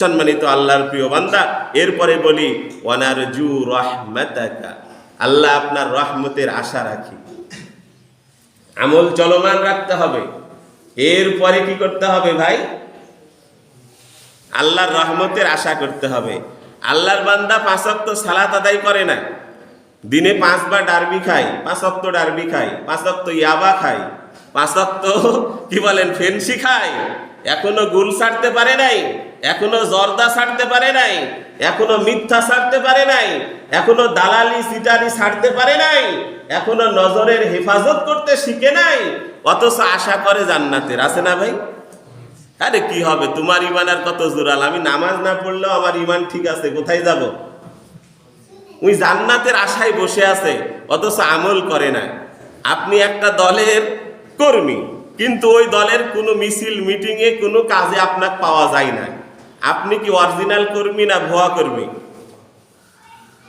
সম্মানিত আল্লাহর প্রিয় বান্দা, এরপরে বলি ওয়ানার জু রহমাতাকা। আল্লাহ আপনার রহমতের আশা রাখি। আমল চলমান রাখতে হবে। এরপরে কি করতে হবে ভাই? আল্লাহর রহমতের আশা করতে হবে। আল্লাহর বান্দা পাঁচ পাঁচক্ত সালাত আদায় করে না। দিনে পাঁচবার ডারবি খায় পাঁচক্ত ডারবি খায় পাঁচক্ত ইয়াবা খায়, পাঁচ পাঁচক্ত কি বলেন, ফেন্সি খায়, এখনও গুল ছাড়তে পারে নাই। এখনও জর্দা ছাড়তে পারে নাই, এখনও মিথ্যা ছাড়তে পারে নাই, এখনও দালালি, সিটারি ছাড়তে পারে নাই, এখনও নজরের হেফাজত করতে শিখে নাই, অথচ আশা করে জান্নাতের, আছে না ভাই? আরে কি হবে, তোমার ইমান আর কত জোরাল? আমি নামাজ না পড়লেও আমার ইমান ঠিক আছে, কোথায় যাব? ওই জান্নাতের আশায় বসে আছে, অথচ আমল করে না। আপনি একটা দলের কর্মী, কিন্তু ওই দলের কোনো মিছিল, মিটিংয়ে কোনো কাজে আপনাকে পাওয়া যায় না। আপনি কি অরিজিনাল কর্মী না ভুয়া কর্মী?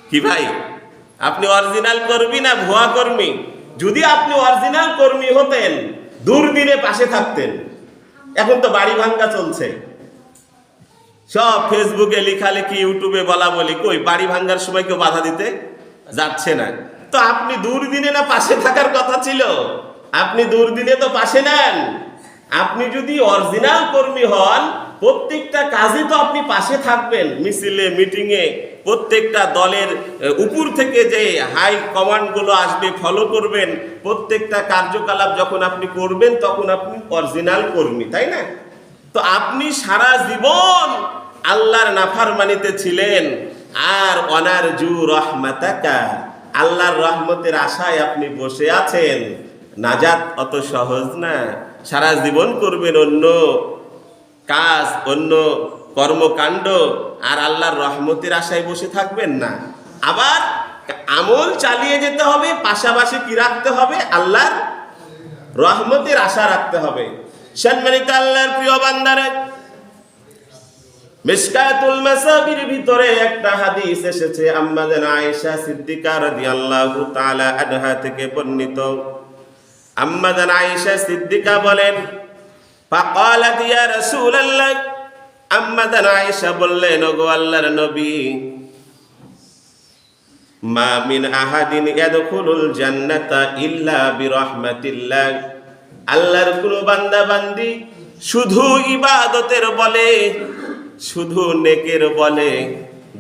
কি ভাই? আপনি অরিজিনাল কর্মী না ভুয়া কর্মী? যদি আপনি অরিজিনাল কর্মী হতেন, দুর্দিনে পাশে থাকতেন, এখন তো বাড়ি ভাঙ্গা চলছে। সব ফেসবুকে লেখালেখি ইউটিউবে বলা বলি, কই বাড়ি ভাঙ্গার সময় কেউ বাধা দিতে যাচ্ছে না। তো আপনি দুর্দিনে না পাশে থাকার কথা ছিল? আপনি দুর্দিনে তো পাশে নেন। আপনি যদি অরিজিনাল কর্মী হন প্রত্যেকটা কাজে তো আপনি পাশে থাকবেন মিছিলে, মিটিংয়ে। প্রত্যেকটা দলের উপর থেকে যে হাই কমান্ডগুলো আসবে ফলো করবেন। প্রত্যেকটা কার্যকলাপ যখন আপনি করবেন, তখন আপনি অরিজিনাল কর্মী, তাই না? তো আপনি সারা জীবন আল্লাহর নাফারমানিতে ছিলেন। আর অনার জু রহমাতাকা, আল্লাহর রহমতের আশায় আপনি বসে আছেন। নাজাত অত সহজ না। সারা জীবন করবেন অন্য। কাজ, অন্য কর্মকাণ্ড আর আল্লাহর রহমতের আশায় বসে থাকবেন না। আবার আমল চালিয়ে যেতে হবে, পাশাপাশি কি রাখতে হবে? আল্লাহর রহমতের আশা রাখতে হবে। সম্মানিত আল্লাহর প্রিয় বান্দারে ভিতরে একটা হাদিস এসেছে আয়েশা থেকে সিদ্দিকা বলেন ফাকালাত ইয়া রাসূলুল্লাহ আম্মাজান আয়েশা বললেন, ওগো আল্লাহর নবী, মা মিন আহাদিন ইয়াদখুলুল জান্নাতা ইল্লা বিরহমাতিল্লাহ। আল্লাহর কোন বান্দা বান্দি শুধু ইবাদতের বলে, শুধু নেকের বলে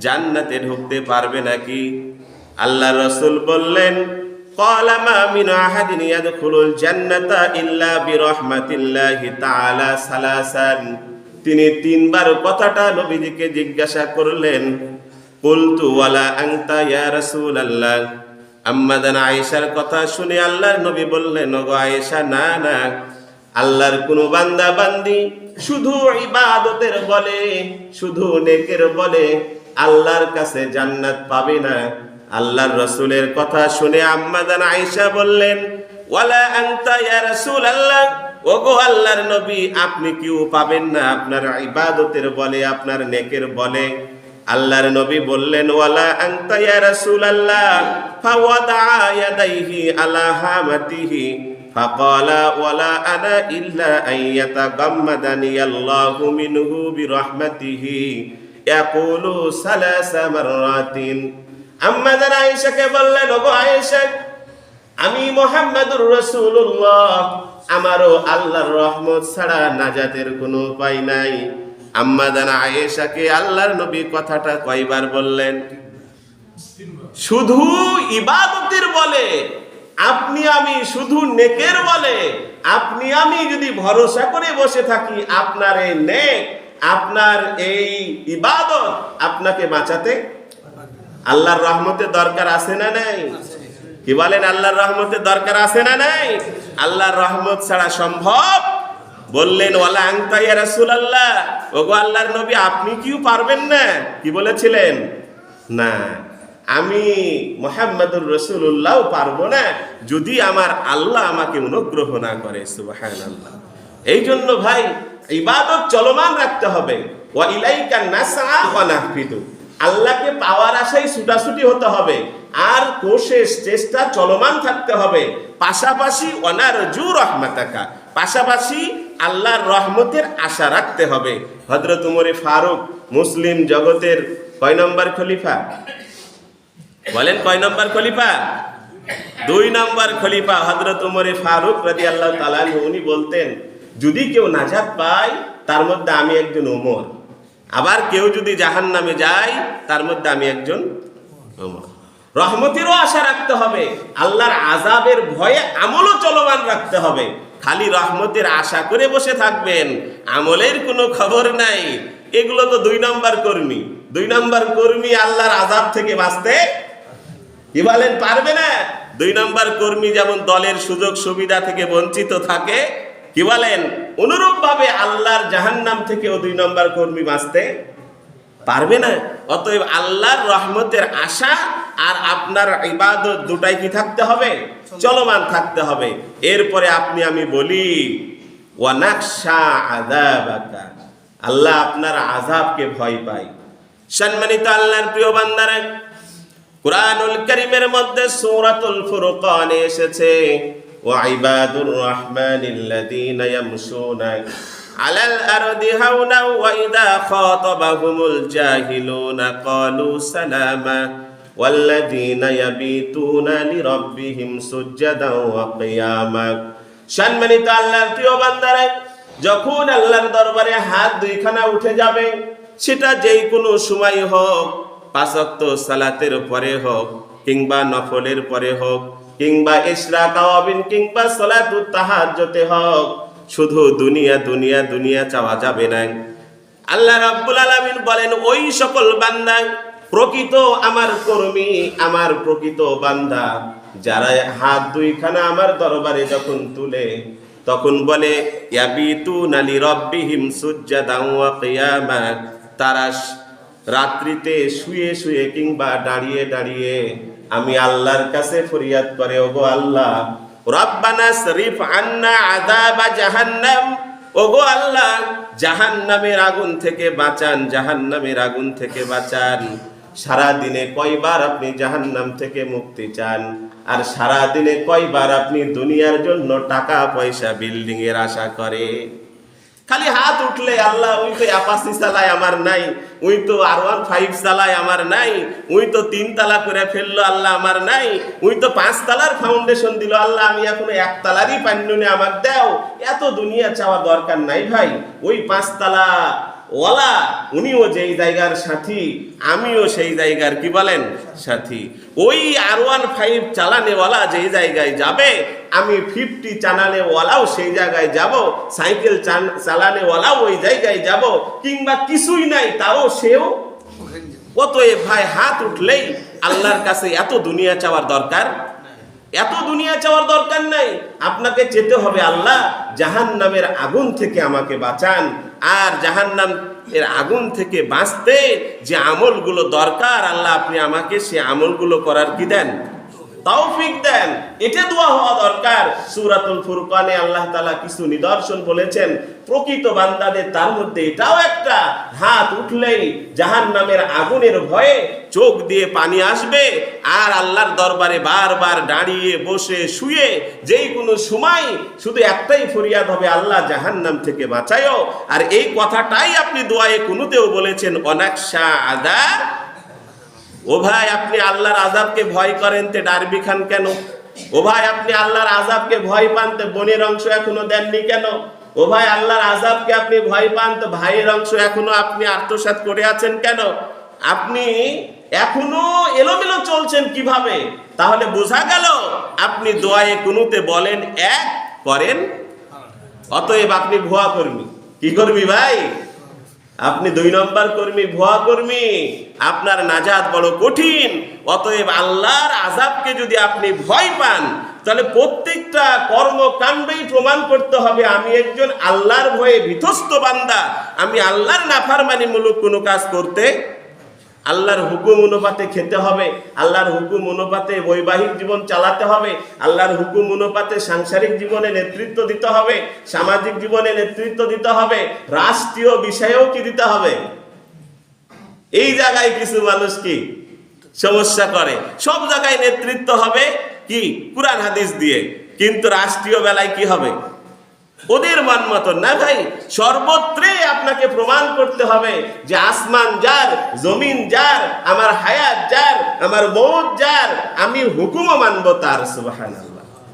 জান্নাতে ঢুকতে পারবে নাকি? আল্লাহ রসুল বললেন قال ما من أحد يدخل الجنة إلا برحمة الله تعالى ثلاثا তিনি তিনবার কথাটা নবীজিকে জিজ্ঞাসা করলেন কুলতু ওয়ালা আংতা ইয়া রাসূলুল্লাহ আম্মাদান আয়েশার কথা শুনে আল্লাহর নবী বললেন ওগো আয়েশা না না আল্লাহর কোনো বান্দা বান্দি শুধু ইবাদতের বলে শুধু নেকের বলে আল্লাহর কাছে জান্নাত পাবে না আল্লাহর রসুলের কথা শুনে আম্মাদান আয়েশা বললেন ওয়ালা আংতা ইয়া রাসূলুল্লাহ ওগো আল্লাহর নবী আপনি কিও পাবেন না আপনার ইবাদতের বলে আপনার নেকের বলে আল্লাহর নবী বললেন ওয়ালা আনতা ইয়া রাসূলুল্লাহ ফাওয়াদা ইয়াদাইহি আলা হামাতিহি فقال ولا أنا إلا أن يتغمدني الله منه برحمته يقول ثلاث مرات আম্মাদার আয়েশাকে বললেন, ওগো আয়েশা, আমি মোহাম্মদুর রসুল্লাহ আমারও আল্লাহর রহমত ছাড়া নাজাতের কোনো উপায় নাই। আম্মাদান আয়েশাকে আল্লাহর নবী কথাটা কয়বার বললেন? শুধু ইবাদতের বলে, আপনি আমি শুধু নেকের বলে, আপনি আমি যদি ভরসা করে বসে থাকি, আপনার এই নেক, আপনার এই ইবাদত আপনাকে বাঁচাতে আল্লাহর রহমতের দরকার আছে না নাই? কি বলেন, আল্লাহর রহমতের দরকার আছে না নাই? আল্লাহর রহমত ছাড়া সম্ভব? বললেন, ওয়ালা আংতা ইয়া রাসূলুল্লাহ? ওগো আল্লাহর নবী, আপনি কিও পারবেন না? কি বলেছিলেন? না, আমি মোহাম্মদুর রসুল্লাহ পারব না যদি আমার আল্লাহ আমাকে অনুগ্রহ না করে, সুবহানাল্লাহ। এই জন্য ভাই, ইবাদত চলমান রাখতে হবে। ওয়া ইলাইকা নাসআ ওয়া নাহফিদু। আল্লাহকে পাওয়ার আশায় ছুটাছুটি হতে হবে। আর কোশেষ চেষ্টা চলমান থাকতে হবে। পাশাপাশি অনার জু রহমাতাকা। পাশাপাশি আল্লাহর রহমতের আশা রাখতে হবে। হজরত উমরে ফারুক মুসলিম জগতের কয় নম্বর খলিফা? বলেন কয় নম্বর খলিফা? দুই নম্বর খলিফা হজরত উমরে ফারুক রাজি আল্লাহ তালান উনি বলতেন, যদি কেউ নাজাত পায়, তার মধ্যে আমি একজন ওমর। আবার কেউ যদি জাহান নামে যায়, তার মধ্যে আমি একজন রহমতেরও আশা রাখতে হবে, আল্লাহর আজাবের ভয়ে আমলও চলমান রাখতে হবে। খালি রহমতের আশা করে বসে থাকবেন, আমলের কোনো খবর নাই। এগুলো তো দুই নম্বর কর্মী। দুই নম্বর কর্মী আল্লাহর আজাব থেকে বাঁচতে কি বলেন, পারবে না? দুই নম্বর কর্মী যেমন দলের সুযোগ সুবিধা থেকে বঞ্চিত থাকে কি বলেন? অনুরূপ ভাবে আল্লাহর জাহান্নাম থেকেও দুই নম্বর কর্মী বাঁচতে পারবে না। অতএব আল্লাহর রহমতের আশা আর আপনার ইবাদত দুটাই কি থাকতে হবে? চলমান থাকতে হবে। এরপরে আপনি, আমি বলি আল্লাহ আপনার আজাবকে ভয় পাই সম্মানিত আল্লাহর প্রিয় বান্দারা, কুরআনুল কারীমের মধ্যে সূরাতুল ফুরকানে এসেছে। ওয়াইবাদুর রহমানিল্লাযীনা ইয়ামশুনা আলাল আরদি হাওনা ওয়া ইযা খাতাবাহুমুল জাহিলুনা ক্বালু সালামা والذين يبيتون لربهم سجدا وقياما সম্মানিত আল্লাহর প্রিয় বান্দারা যখন আল্লাহর দরবারে হাত দুইখানা উঠে যাবে সেটা যেই কোনো সময় হোক পাঁচক্ত সালাতের পরে হোক কিংবা নফলের পরে হোক কিংবা ইসরা কাওয়াবিন কিংবা সলাতু তাহাজ্জতে হোক। শুধু দুনিয়া দুনিয়া দুনিয়া চাওয়া যাবে না। আল্লাহ রাব্বুল আলামিন বলেন, ওই সকল বান্দা প্রকৃত আমার কর্মী, আমার প্রকৃত বান্দা। যারা হাত দুইখানা আমার দরবারে যখন তুলে, তখন বলে ইয়াবিতু নালি রব্বিহিম সুজ্জাদাও ওয়া কিয়ামা তারা রাত্রিতে শুয়ে শুয়ে কিংবা দাঁড়িয়ে দাঁড়িয়ে আমি আল্লাহর কাছে ফরিয়াদ করে, ওগো আল্লাহ, রব্বানা শরীফ আন্না আযাবা জাহান্নাম। ওগো আল্লাহ, জাহান্নামের আগুন থেকে বাঁচান, জাহান্নামের আগুন থেকে বাঁচান। সারা দিনে কয়বার আপনি জাহান্নাম থেকে মুক্তি চান? আর সারা দিনে কয়বার আপনি দুনিয়ার জন্য টাকা পয়সা বিল্ডিং এর আশা করে? খালি হাত উঠলে আল্লাহ ওই তো অ্যাপাসি চালায়, আমার নাই। ওই তো আর ওয়ান ফাইভ চালায়, আমার নাই। ওই তো তিন তালা করে ফেলল, আল্লাহ, আমার নাই। ওই তো পাঁচ তালার ফাউন্ডেশন দিল, আল্লাহ, আমি এখনও এক তালারই পান্ডুনে আমার দেও। এত দুনিয়া চাওয়া দরকার নাই ভাই। ওই পাঁচ তালা ওয়ালা, উনিও যেই জায়গার সাথী, আমিও সেই জায়গার কি বলেন সাথী। ওই আর ওয়ান ফাইভ চালানেওয়ালা যেই জায়গায় যাবে, আমি ফিফটি চালানেওয়ালাও সেই জায়গায় যাব, সাইকেল চালানেওয়ালাও ওই জায়গায় যাব, কিংবা কিছুই নাই তাও সেও অতএব ভাই, হাত উঠলেই আল্লাহর কাছে এত দুনিয়া চাওয়ার দরকার? এত দুনিয়া চাওয়ার দরকার নাই। আপনাকে যেতে হবে আল্লাহ জাহান নামের আগুন থেকে আমাকে বাঁচান। আর জাহান নাম এর আগুন থেকে বাঁচতে যে আমলগুলো দরকার, আল্লাহ আপনি আমাকে সে আমলগুলো করার কি দেন? তৌফিক দেন। এটা দোয়া হওয়া দরকার। সূরাতুল ফুরকানে আল্লাহ তাআলা কিছু নিদর্শন বলেছেন। প্রকৃত বান্দাদের তার মধ্যে এটাও একটা। হাত উঠলেই জাহান্নামের আগুনের ভয়ে চোখ দিয়ে পানি আসবে। আর আল্লাহর দরবারে বারবার দাঁড়িয়ে বসে শুয়ে যেই কোনো সময় শুধু একটাই ফরিয়াদ হবে, আল্লাহ জাহান্নাম থেকে বাঁচায়ও। আর এই কথাটাই আপনি দোয়ায়ে কুনুতেও বলেছেন, অনাকশা আদা ও ভাই, আপনি আল্লাহর আজাবকে ভয় করেন তে ডারবি খান কেন? ও ভাই, আপনি আল্লাহর আজাবকে ভয় পান তো বোনের অংশ এখনও দেননি কেন? ও ভাই, আল্লাহর আজাবকে আপনি ভয় পান তো ভাইয়ের অংশ এখনও আপনি আত্মসাৎ করে আছেন কেন? আপনি এখনও এলোমেলো চলছেন কীভাবে? তাহলে বোঝা গেল আপনি দোয়ায়ে কুনুতে বলেন, এক, করেন। অতএব আপনি ভুয়া কর্মী কি করবি ভাই? আপনি দুই নম্বর কর্মী, ভুয়া কর্মী। আপনার নাজাত বড় কঠিন। অতএব আল্লাহর আজাবকে যদি আপনি ভয় পান, তাহলে প্রত্যেকটা কর্মকাণ্ডই প্রমাণ করতে হবে, আমি একজন আল্লাহর ভয়ে বিধ্বস্ত বান্দা। আমি আল্লাহর নাফারমানিমূলক কোনো কাজ করতে আল্লাহর হুকুম অনুপাতে খেতে হবে, আল্লাহর হুকুম অনুপাতে বৈবাহিক জীবন চালাতে হবে, আল্লাহর হুকুম অনুপাতে সাংসারিক জীবনে নেতৃত্ব দিতে হবে, সামাজিক জীবনে নেতৃত্ব দিতে হবে, রাষ্ট্রীয় বিষয়েও কি দিতে হবে? এই জায়গায় কিছু মানুষ কি সমস্যা করে? সব জায়গায় নেতৃত্ব হবে কি? কুরআন, হাদিস দিয়ে। কিন্তু রাষ্ট্রীয় বেলায় কি হবে? ওদের মান মতন না ভাই সর্বত্রে আপনাকে প্রমাণ করতে হবে যে আসমান যার, জমিন যার, আমার হায়াত যার, আমার মৌত যার, আমি হুকুমও মানব তার সুবাহান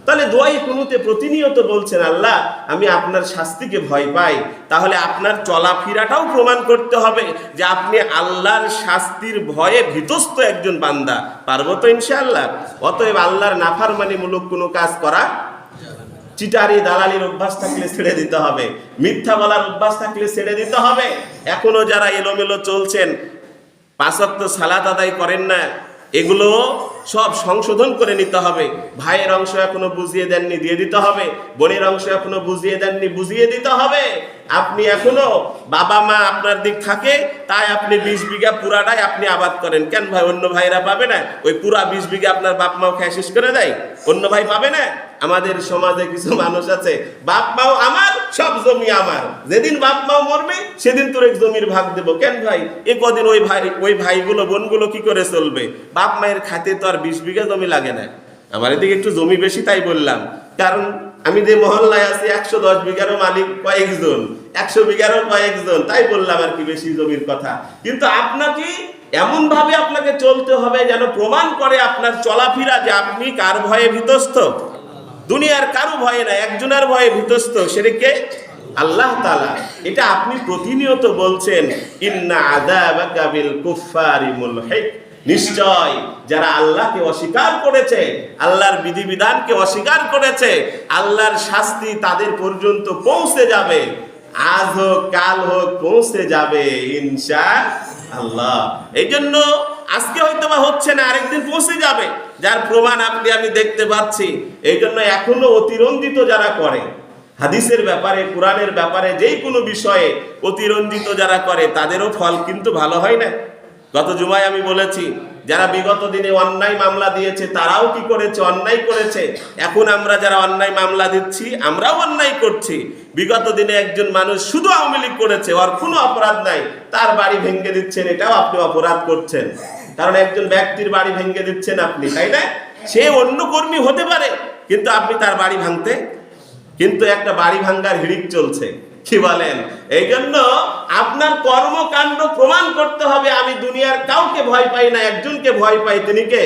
তাহলে দোয়াই কুনুতে প্রতিনিয়ত বলছেন, আল্লাহ, আমি আপনার শাস্তিকে ভয় পাই। তাহলে আপনার চলাফেরাটাও প্রমাণ করতে হবে যে আপনি আল্লাহর শাস্তির ভয়ে ভীতস্ত একজন বান্দা। পারব তো ইনশাআল্লাহ? অতএব আল্লাহর নাফারমানিমূলক কোনো কাজ করা চিটারি দালালির অভ্যাস থাকলে ছেড়ে দিতে হবে। মিথ্যা বলার অভ্যাস থাকলে ছেড়ে দিতে হবে। এখনও যারা এলোমেলো চলছেন পাঁচত্ব সালাত আদায় করেন না, এগুলো সব সংশোধন করে নিতে হবে। ভাইয়ের অংশ এখনও বুঝিয়ে দেননি, দিয়ে দিতে হবে। বোনের অংশ এখনও বুঝিয়ে দেননি, বুঝিয়ে দিতে হবে। আপনি এখনও বাবা মা আপনার দিক থাকে তাই আপনি বিশ বিঘা পুরাটাই আপনি আবাদ করেন। কেন ভাই? অন্য ভাইরা পাবে না? ওই পুরা বিশ বিঘা আপনার বাপ মাও খেয়ে শেষ করে দেয়। অন্য ভাই পাবে না? আমাদের সমাজে কিছু মানুষ আছে, বাপ মাও আমার, সব জমি আমার। যেদিন বাপ মাও মরবে, সেদিন তোর এক জমির ভাগ দেবো। কেন ভাই? এ কদিন ওই ভাই, ওই ভাইগুলো, বোনগুলো কি করে চলবে? বাপ মায়ের খাতে তো আর বিশ বিঘা জমি লাগে না। আমার এদিকে একটু জমি বেশি তাই বললাম। কারণ আমি যে মহল্লায় আছি, একশো দশ বিঘারও মালিক কয়েকজন। একশো বিঘারও কয়েকজন তাই বললাম আর কি বেশি জমির কথা। কিন্তু আপনাকে এমন ভাবে আপনাকে চলতে হবে যেন প্রমাণ করে আপনার চলাফেরা যে আপনি কার ভয়ে ভীতস্ত দুনিয়ার কারও ভয়ে না, একজনের ভয়ে ভীতস্ত সেটাকে আল্লাহ তালা এটা আপনি প্রতিনিয়ত বলছেন, ইন্না আযাবাকা বিল কুফফারি মুলহিক। নিশ্চয় যারা আল্লাহকে অস্বীকার করেছে, আল্লাহর বিধিবিধানকে অস্বীকার করেছে, আল্লাহর শাস্তি তাদের পর্যন্ত পৌঁছে যাবে। আজ হোক, কাল হোক, পৌঁছে যাবে ইনশা আল্লাহ এই জন্য আজকে হয়তো বা হচ্ছে না, আরেকদিন পৌঁছে যাবে। যার প্রমাণ আপনি, আমি দেখতে পাচ্ছি। এই জন্য এখনও অতিরঞ্জিত যারা করে, হাদিসের ব্যাপারে, কোরআনের ব্যাপারে, যেই কোনো বিষয়ে অতিরঞ্জিত যারা করে, তাদেরও ফল কিন্তু ভালো হয় না। গত জুমায় আমি বলেছি যারা বিগত দিনে অন্যায় মামলা দিয়েছে, তারাও কি করেছে? অন্যায় করেছে। এখন আমরা যারা অন্যায় মামলা দিচ্ছি, আমরাও অন্যায় করছি। বিগত দিনে একজন মানুষ শুধু আওয়ামী লীগ করেছে, ওর কোনো অপরাধ নাই। তার বাড়ি ভেঙে দিচ্ছেন, এটাও আপনি অপরাধ করছেন। কারণ একজন ব্যক্তির বাড়ি ভেঙে দিচ্ছেন আপনি, তাই না? সে অন্য কর্মী হতে পারে, কিন্তু আপনি তার বাড়ি ভাঙতে, কিন্তু একটা বাড়ি ভাঙ্গার হিড়িক চলছে। কি বলেন? এই জন্য আপনার কর্মকাণ্ড প্রমাণ করতে হবে, আমি দুনিয়ার কাউকে ভয় পাই না, একজনকে ভয় পাই, তিনি কে?